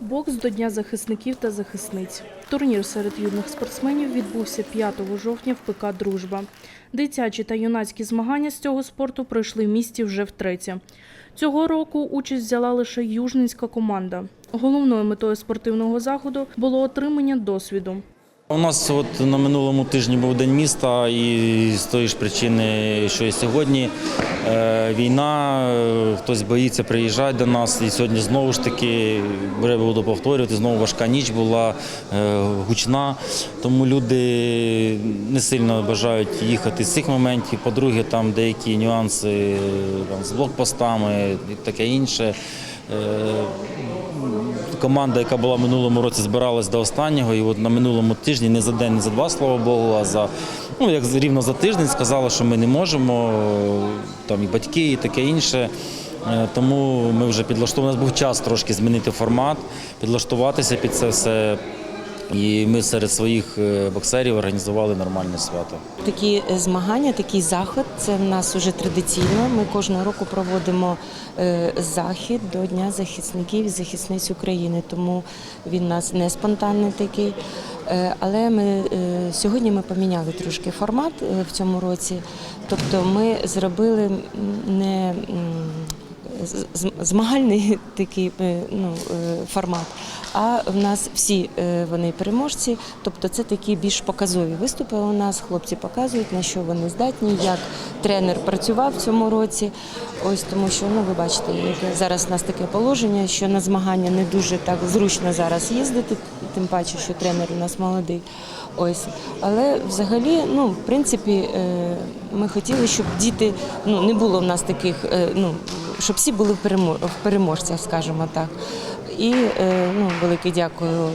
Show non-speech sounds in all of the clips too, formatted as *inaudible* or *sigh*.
Бокс до Дня захисників та захисниць. Турнір серед юних спортсменів відбувся 5 жовтня в ПК Дружба. Дитячі та юнацькі змагання з цього спорту пройшли в місті вже втретє. Цього року участь взяла лише южненська команда. Головною метою спортивного заходу було отримання досвіду. У нас от на минулому тижні був день міста, і з тої ж причини, що і сьогодні е, війна, е, хтось боїться приїжджати до нас. І сьогодні знову ж таки буду повторювати, знову важка ніч була е, гучна. Тому люди не сильно бажають їхати з цих моментів. По-друге, там деякі нюанси там, з блокпостами і таке інше. Е, команда, яка була в минулому році, збиралась до останнього, і от на минулому тижні не за день, не за два, слава Богу, а за ну як рівно за тиждень сказали, що ми не можемо. Там і батьки, і таке інше. Е, Тому ми вже підлаштували. У нас був час трошки змінити формат, підлаштуватися під це все. І ми серед своїх е, боксерів організували нормальне свято. Такі е, змагання, такий заход це в нас вже традиційно. Ми кожного року проводимо е, захід до Дня захисників і захисниць України, тому він у нас не спонтанний такий. Але ми сьогодні ми поміняли трошки формат в цьому році. Тобто ми зробили не змагальний *laughs* такий е, ну, е, формат. А в нас всі е, вони переможці, тобто це такі більш показові виступи. У нас хлопці показують на що вони здатні, як тренер працював в цьому році. Ось тому, що ну ви бачите, яке зараз у нас таке положення, що на змагання не дуже так зручно зараз їздити, тим паче, що тренер у нас молодий. Ось, але взагалі, ну в принципі, ми хотіли, щоб діти ну не було в нас таких, ну щоб всі були в перемо- переможцях, скажімо так. І е, ну, велике дякую е,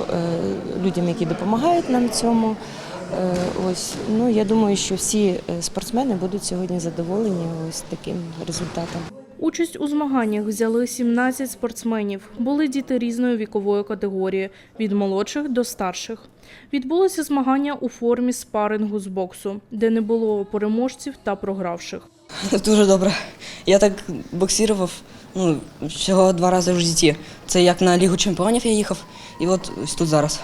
людям, які допомагають нам цьому. Е, Ось ну я думаю, що всі спортсмени будуть сьогодні задоволені ось таким результатом. Участь у змаганнях взяли 17 спортсменів. Були діти різної вікової категорії від молодших до старших. Відбулися змагання у формі спарингу з боксу, де не було переможців та програвших. *laughs* Дуже добре. Я так боксував ну, всього два рази в житті. Це як на Лігу чемпіонів я їхав, і от ось тут зараз.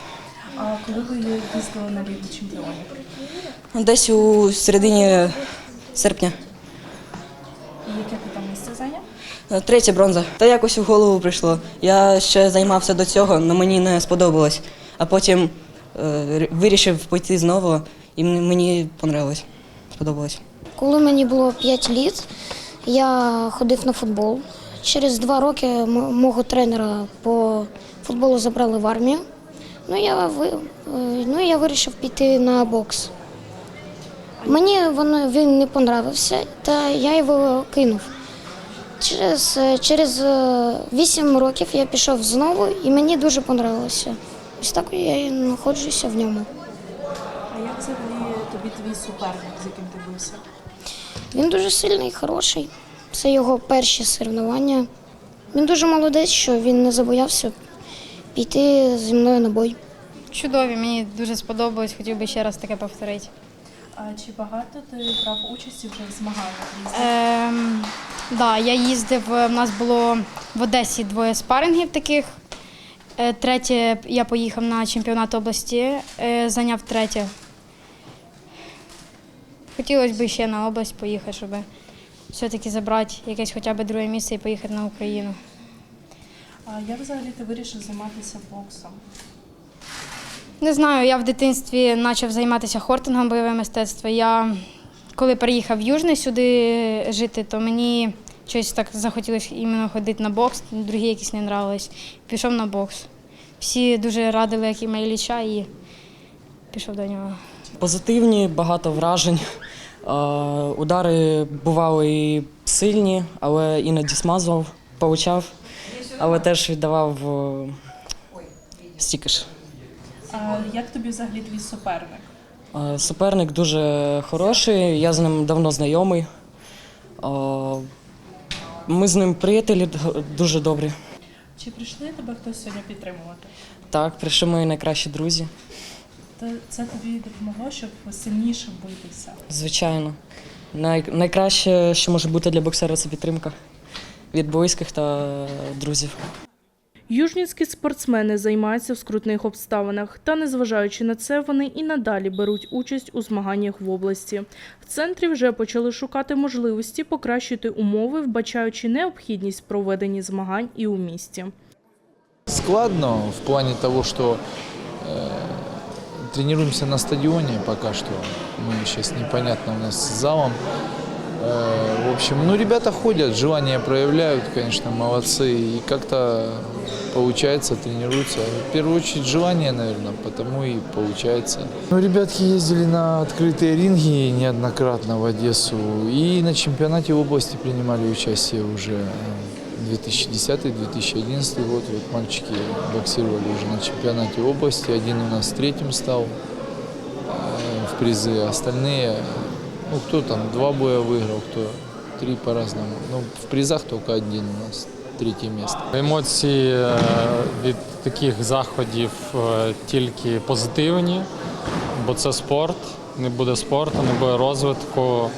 А коли ви їздили на Лігу чемпіонів? Десь у середині серпня. І Яке ти там місце зайняв? Е, Третя бронза. Та якось в голову прийшло. Я ще займався до цього, але мені не сподобалось. А потім е, вирішив пойти знову, і мені понравилось. Сподобалось. Коли мені було 5 літ, я ходив на футбол. Через два роки мого тренера по футболу забрали в армію. Ну я, е, ну, я вирішив піти на бокс. Мені воно, він не понравився, та я його кинув. Через, е, через 8 років я пішов знову і мені дуже понравилося. Ось так я і знаходжуся в ньому. А як взагалі тобі твій суперник, з яким ти бився? Він дуже сильний, хороший. Це його перші соревнування. Він дуже молодець, що він не забоявся піти зі мною на бой. Чудові, мені дуже сподобалось, хотів би ще раз таке повторити. А чи багато ти брав участі вже в змаганнях різних? Ем, да, я їздив, в нас було в Одесі двоє спарингів таких. Е, Третє я поїхав на чемпіонат області, е, зайняв третє. Хотілося б ще на область поїхати, щоб все-таки забрати якесь хоча б друге місце і поїхати на Україну. А як взагалі ти вирішив займатися боксом? Не знаю, я в дитинстві почав займатися хортингом бойове мистецтво. Я коли переїхав в Южний сюди жити, то мені щось так захотілося іменно ходити на бокс, другі якісь не нравились. Пішов на бокс. Всі дуже радили, як і Ілліча, і пішов до нього. Позитивні, багато вражень. Е, Удари бували і сильні, але іноді смазував, получав, але теж віддавав е, стільки ж. А як тобі взагалі твій суперник? Е, Суперник дуже хороший, я з ним давно знайомий. Ми з ним приятелі дуже добрі. Чи прийшли тебе хтось сьогодні підтримувати? Так, прийшли мої найкращі друзі, Та це тобі допомогло, щоб сильніше битися. звичайно. Най- Найкраще, що може бути для боксера, це підтримка від близьких та друзів. Южнінські спортсмени займаються в скрутних обставинах, та незважаючи на це, вони і надалі беруть участь у змаганнях в області. В центрі вже почали шукати можливості покращити умови, вбачаючи необхідність проведення змагань і у місті. Складно в плане того, что э, тренируемся на стадионе пока что. Мы сейчас непонятно у нас с залом. Э, в общем, ну ребята ходят, желание проявляют, конечно, молодцы. И как-то получается, тренируются. В первую очередь желание, наверное, потому и получается. Ну, ребятки ездили на открытые ринги неоднократно в Одессу. И на чемпионате области принимали участие уже. 2010-2011 год. Вот мальчики боксировали уже на чемпионате области. Один у нас третьим стал э, в призы. Остальные, ну кто там, два боя выиграл, кто три по-разному. Ну, в призах только один у нас, третье место. Емоції е, від таких заходів е, тільки позитивні, бо це спорт. Не буде спорту, не буде розвитку.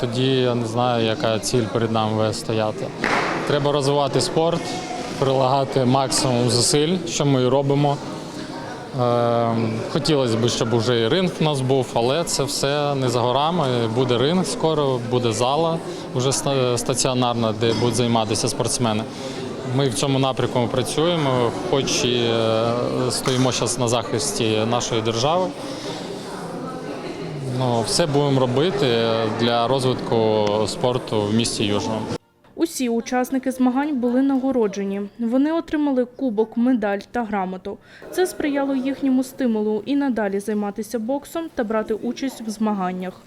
Тоді я не знаю, яка ціль перед нами буде стояти. Треба розвивати спорт, прилагати максимум зусиль, що ми і робимо. Е, Хотілося б, щоб вже і ринг у нас був, але це все не за горами. Буде ринг скоро, буде зала вже стаціонарна, де будуть займатися спортсмени. Ми в цьому напрямку працюємо, хоч і е, стоїмо зараз на захисті нашої держави. Ну, все будемо робити для розвитку спорту в місті Южному. Усі учасники змагань були нагороджені. Вони отримали кубок, медаль та грамоту. Це сприяло їхньому стимулу і надалі займатися боксом та брати участь в змаганнях.